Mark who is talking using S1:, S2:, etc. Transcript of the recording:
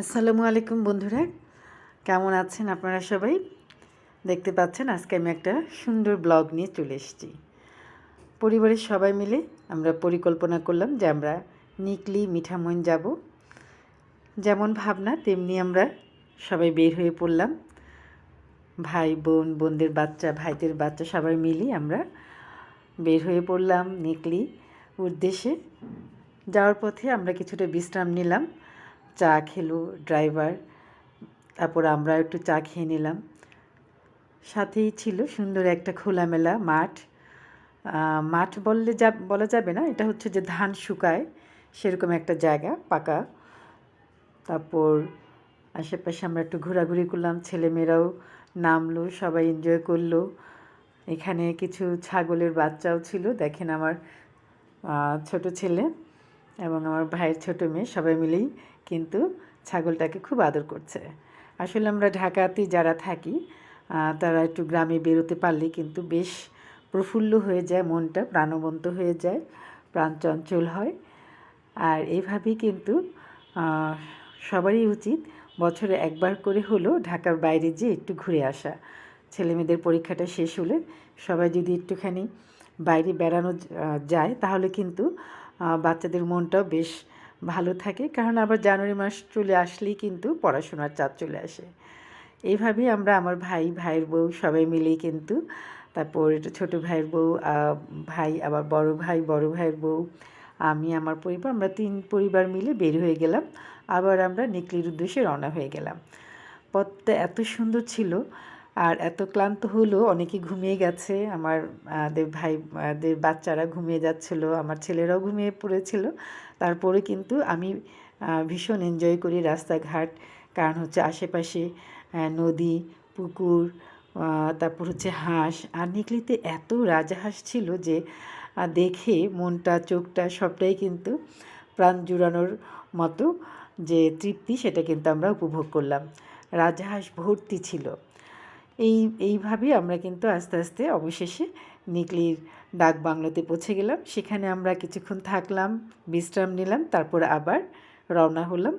S1: আসসালামু আলাইকুম বন্ধুরা। কেমন আছেন আপনারা সবাই? দেখতে পাচ্ছেন আজকে আমি একটা সুন্দর ব্লগ নিয়ে চলে এসেছি। পরিবারের সবাই মিলে আমরা পরিকল্পনা করলাম যে আমরা নিকলি মিঠামইন যাব। যেমন ভাবনা, তেমনি আমরা সবাই বের হয়ে পড়লাম। ভাই, বোন, বোনদের বাচ্চা, ভাইদের বাচ্চা সবাই মিলে আমরা বের হয়ে পড়লাম নিকলি উদ্দেশ্যে। যাওয়ার পথে আমরা কিছুটা বিশ্রাম নিলাম। চা খেলো ড্রাইভার। তারপর আমরা একটু চা খেয়ে নিলাম। সাথেই ছিল সুন্দর একটা খোলামেলা মাঠ। মাঠ বললে যা, বলা যাবে না, এটা হচ্ছে যে ধান শুকায়, সেরকম একটা জায়গা, পাকা। তারপর আশেপাশে আমরা একটু ঘোরাঘুরি করলাম, ছেলেমেয়েরাও নামলো, সবাই এনজয় করল। এখানে কিছু ছাগলের বাচ্চাও ছিল, দেখেন আমার ছোট ছেলে এবং আমার ভাইয়ের ছোট মেয়ে, সবাই মিলেই কিন্তু ছাগলটাকে খুব আদর করছে। আসলে আমরা ঢাকাতে যারা থাকি তারা একটু গ্রামে বেরোতে পারলে কিন্তু বেশ প্রফুল্ল হয়ে যায় মনটা, প্রাণবন্ত হয়ে যায়, প্রাণ চঞ্চল হয়। আর এইভাবেই কিন্তু সবারই উচিত বছরে একবার করে হলেও ঢাকার বাইরে যেয়ে একটু ঘুরে আসা। ছেলেমেয়েদের পরীক্ষাটা শেষ হলে সবাই যদি একটুখানি বাইরে বেড়ানো যায়, তাহলে কিন্তু বাচ্চাদের মনটাও বেশ ভালো থাকে। কারণ আবার জানুয়ারি মাস চলে আসলেই কিন্তু পড়াশোনার চাপ চলে আসে। এইভাবেই আমরা আমার ভাই, ভাইয়ের বউ সবাই মিলেই কিন্তু তারপর ছোটো ভাইয়ের বউ ভাই, আবার বড় ভাই, বড় ভাইয়ের বউ, আমি, আমার পরিবার, আমরা তিন পরিবার মিলে বের হয়ে গেলাম। আবার আমরা নিকলির উদ্দেশ্যে রওনা হয়ে গেলাম। পথটা এত সুন্দর ছিল আর এত ক্লান্ত হলো, অনেকে ঘুমিয়ে গেছে। আমার দের ভাই দের বাচ্চারা ঘুমিয়ে যাচ্ছিল, আমার ছেলেরাও ঘুমিয়ে পড়েছিল। তারপরে কিন্তু আমি ভীষণ এনজয় করি রাস্তাঘাট। কারণ হচ্ছে আশেপাশে নদী, পুকুর তারপর হচ্ছে হাঁস। আর নিকলিতে এত রাজহাঁস ছিল যে দেখে মনটা, চোখটা সবটাই কিন্তু প্রাণ জুড়ানোর মতো যে তৃপ্তি, সেটা কিন্তু আমরা উপভোগ করলাম। রাজহাঁস ভর্তি ছিল। এই, এইভাবেই আমরা কিন্তু আস্তে আস্তে অবশেষে নিকলির ডাক বাংলাতে পৌঁছে গেলাম। সেখানে আমরা কিছুক্ষণ থাকলাম, বিশ্রাম নিলাম, তারপর আবার রওনা হলাম।